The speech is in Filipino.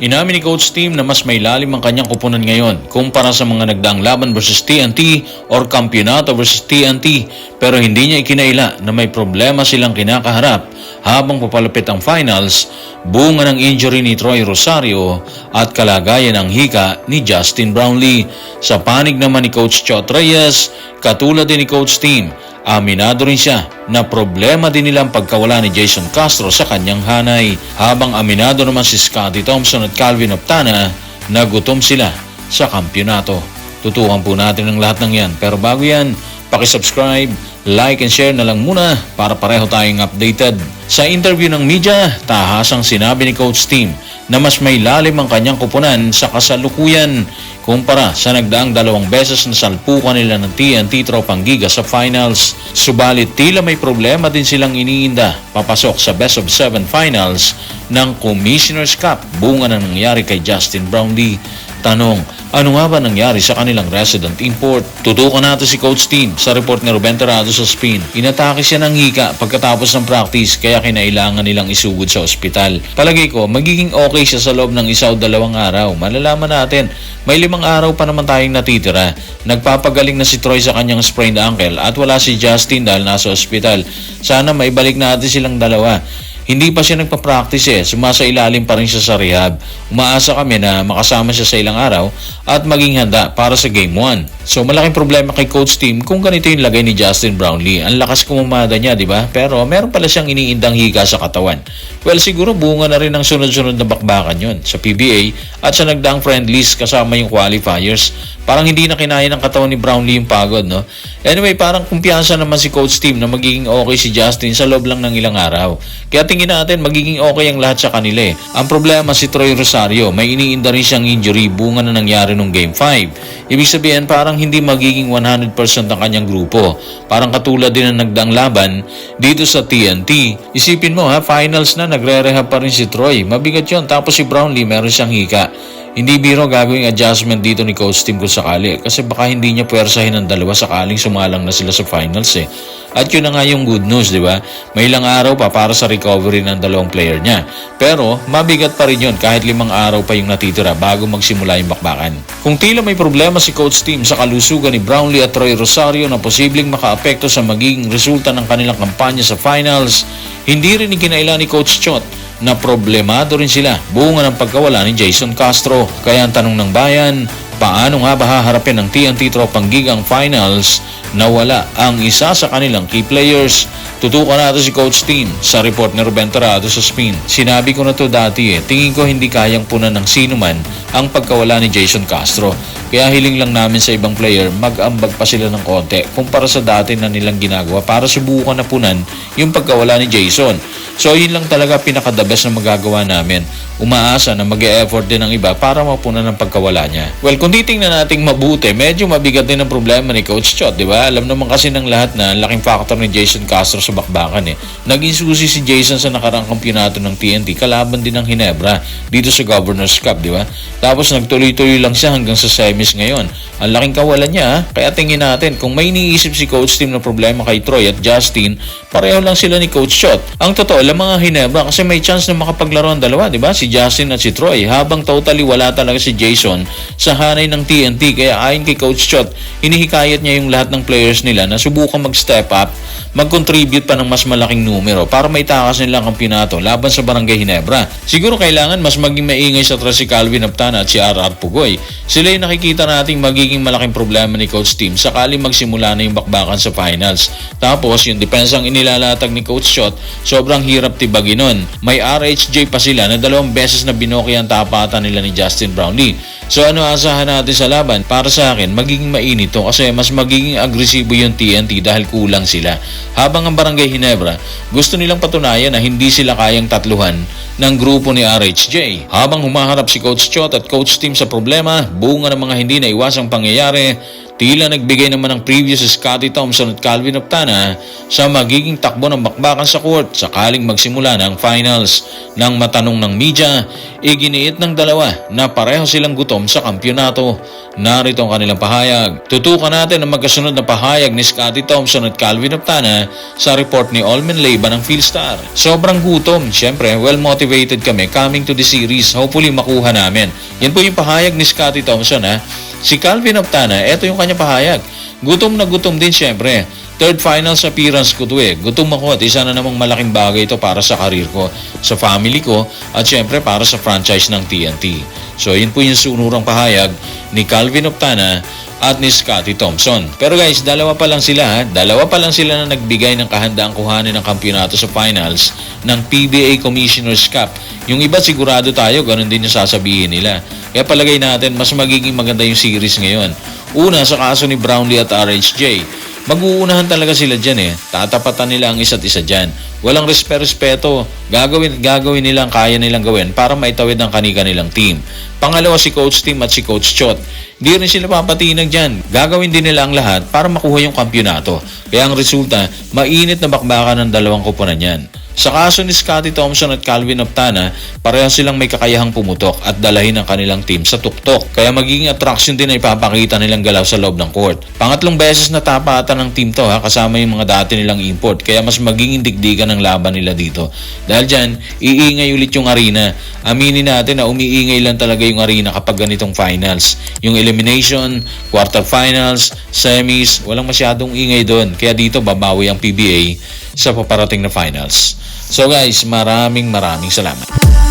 Inamin ni Coach Team na mas may lalim ang kanyang kupunan ngayon kumpara sa mga nagdaang laban versus TNT or Kampiyonato versus TNT pero hindi niya ikinaila na may problema silang kinakaharap habang papalapit ang finals, bunga ng injury ni Troy Rosario at kalagayan ng hika ni Justin Brownlee. Sa panig naman ni Coach Chot Reyes, katulad din ni Coach Team, Aminado rin siya na problema din nila ang pagkawala ni Jason Castro sa kanyang hanay habang aminado naman si Scotty Thompson at Calvin Optana na gutom sila sa kampyonato. Tutukan po natin ang lahat ng yan pero bago yan, pakisubscribe, like and share na lang muna para pareho tayong updated. Sa interview ng media, tahasang sinabi ni Coach Team na mas may lalim ang kanyang kupunan sa kasalukuyan kumpara sa nagdaang dalawang beses na salpukan nila ng TNT Tropang Giga sa finals. Subalit tila may problema din silang iniinda papasok sa best of seven finals ng Commissioner's Cup bunga na nangyari kay Justin Brownlee. Tanong, ano nga ba nangyari sa kanilang resident import? Tutukan natin si Coach Team sa report ni Ruben Terrado sa spin. Inatake siya ng hika pagkatapos ng practice kaya kinailangan nilang isugod sa ospital. Palagay ko, magiging okay siya sa loob ng isa o dalawang araw. Malalaman natin, may limang araw pa naman tayong natitira. Nagpapagaling na si Troy sa kanyang sprained ankle at wala si Justin dahil nasa ospital. Sana maibalik natin silang dalawa. Hindi pa siya nagpa-practice eh, sumasa ilalim pa rin siya sa rehab. Umaasa kami na makasama siya sa ilang araw at maging handa para sa Game 1. So malaking problema kay Coach Team kung ganito yung lagay ni Justin Brownlee. Ang lakas kumumada niya, di ba? Pero meron pala siyang iniindang hika sa katawan. Well, siguro bunga na rin ng sunod-sunod na bakbakan yon sa PBA at sa nagdaang friendlies kasama yung qualifiers. Parang hindi na kinaya ng katawan ni Brownlee yung pagod, no? Anyway, parang kumpiyansa naman si Coach Team na magiging okay si Justin sa loob lang ng ilang araw. Kaya tingin natin magiging okay ang lahat sa kanila eh. Ang problema si Troy Rosario, may iniinda rin siyang injury bunga na nangyari nung Game 5. Ibig sabihin parang hindi magiging 100% ang kanyang grupo. Parang katulad din ng nagdang laban dito sa TNT. Isipin mo ha, finals na nagre-rehab pa rin si Troy. Mabigat yon Tapos si Brownlee meron siyang hika. Hindi biro gagawing adjustment dito ni Coach Tim kung sakali kasi baka hindi niya puwersahin ng dalawa sakaling sumalang na sila sa finals eh. At yun na nga yung good news, di ba? May ilang araw pa para sa recovery ng dalawang player niya. Pero mabigat pa rin yun kahit limang araw pa yung natitira bago magsimula yung bakbakan. Kung tila may problema si Coach Tim sa kalusugan ni Brownlee at Troy Rosario na posibleng makaapekto sa magiging resulta ng kanilang kampanya sa finals, hindi rin ikinaila ni Coach Chot na problemado rin sila bunga ng pagkawala ni Jason Castro. Kaya ang tanong ng bayan, paano nga ba haharapin ng TNT Tropang Gigang Finals na wala ang isa sa kanilang key players? Tutukan natin si Coach Team sa report ni Ruben Torado sa spin. Sinabi ko na to dati eh, tingin ko hindi kayang punan ng sino man ang pagkawala ni Jason Castro. Kaya hiling lang namin sa ibang player mag-ambag pa sila ng konti kumpara sa dati na nilang ginagawa para subukan na punan yung pagkawala ni Jason. So yun lang talaga pinaka-the best na magagawa namin. Umaasa na mag effort din ng iba para mapunan ang pagkawala niya. Well, kung titingnan nating mabuti, medyo mabigat din ang problema ni Coach Chot, di ba? Alam naman kasi ng lahat na laking factor ni Jason Castro sa bakbakan eh. Naging susi si Jason sa nakarang kampyonato ng TNT, kalaban din ng Hinebra dito sa Governor's Cup, di ba? Tapos nagtuloy-tuloy lang siya hanggang sa semis ngayon. Ang laking kawalan niya, ha? kaya tingin natin, kung may iniisip si Coach Tim na problema kay Troy at Justin, pareho lang sila ni Coach Chot. Ang totoo, lang mga Hinebra kasi may chance na makapaglaro ang dalawa, di ba? Si Justin at si Troy, habang totally wala talaga si Jason sa hanay ng TNT. Kaya ayon kay Coach Chot, hinihikayat niya yung lahat ng players nila na subukan mag-step up, mag-contribute pa ng mas malaking numero para maitakas nila ang kampyonato laban sa Barangay Hinebra. Siguro kailangan mas maging maingay sa si Calvin Aptana at si RR Pugoy. Sila yung nakikita nating magiging malaking problema ni Coach Team sakali magsimula na yung bakbakan sa finals. Tapos yung depensang inilalatag ni Coach Shot, sobrang hirap tibagin nun. May RHJ pa sila na dalawang beses na binoki ang tapatan nila ni Justin Brownlee. So ano asahan natin sa laban? Para sa akin, magiging mainit to kasi mas magiging agresibo yung TNT dahil kulang sila. Habang ang Barangay Hinebra, gusto nilang patunayan na hindi sila kayang tatluhan ng grupo ni RHJ. Habang humaharap si Coach Chot at Coach Team sa problema, bunga ng mga hindi na iwasang pangyayari, Tila nagbigay naman ng previous Scotty Thompson at Calvin Optana sa magiging takbo ng bakbakan sa court sakaling magsimula ng finals. Nang matanong ng media, iginiit ng dalawa na pareho silang gutom sa kampyonato. Narito ang kanilang pahayag. Tutukan natin ang magkasunod na pahayag ni Scotty Thompson at Calvin Optana sa report ni Olmen Leiba ng Philstar. Sobrang gutom. Siyempre, well motivated kami coming to the series. Hopefully makuha namin. Yan po yung pahayag ni Scotty Thompson ha. Si Calvin Optana, eto yung kanya pahayag. Gutom na gutom din siyempre. Third finals appearance ko to eh. Gutom ako at isa na namang malaking bagay ito para sa karir ko, sa family ko, at siyempre para sa franchise ng TNT. So yun po yung sunurang pahayag ni Calvin Optana at ni Scotty Thompson. Pero guys, dalawa pa lang sila. Dalawa pa lang sila na nagbigay ng kahandaang kuhanin ng kampyonato sa finals ng PBA Commissioner's Cup. Yung iba sigurado tayo, ganun din yung sasabihin nila. Kaya palagay natin, mas magiging maganda yung series ngayon. Una, sa kaso ni Brownlee at RHJ. Mag-uunahan talaga sila dyan eh. Tatapatan nila ang isa't isa dyan. Walang respe-respeto. Gagawin, gagawin nila ang kaya nilang gawin para maitawid ang kanika nilang team. Pangalawa si Coach Tim at si Coach Chot. Di rin sila papatinag dyan. Gagawin din nila ang lahat para makuha yung kampyonato. Kaya ang resulta, mainit na bakbakan ng dalawang kupunan yan. Sa kaso ni Scotty Thompson at Calvin Optana, pareho silang may kakayahang pumutok at dalahin ang kanilang team sa tuktok. Kaya magiging attraction din na ipapakita nilang galaw sa loob ng court. Pangatlong beses na tapatan ng team to ha, kasama yung mga dati nilang import. Kaya mas magiging digdigan ng laban nila dito. Dahil dyan, iingay ulit yung arena. Aminin natin na umiingay lang talaga yung arena kapag ganitong finals. Yung elimination, quarterfinals, semis, walang masyadong ingay doon. Kaya dito babawi ang PBA sa paparating na finals. So guys, maraming maraming salamat.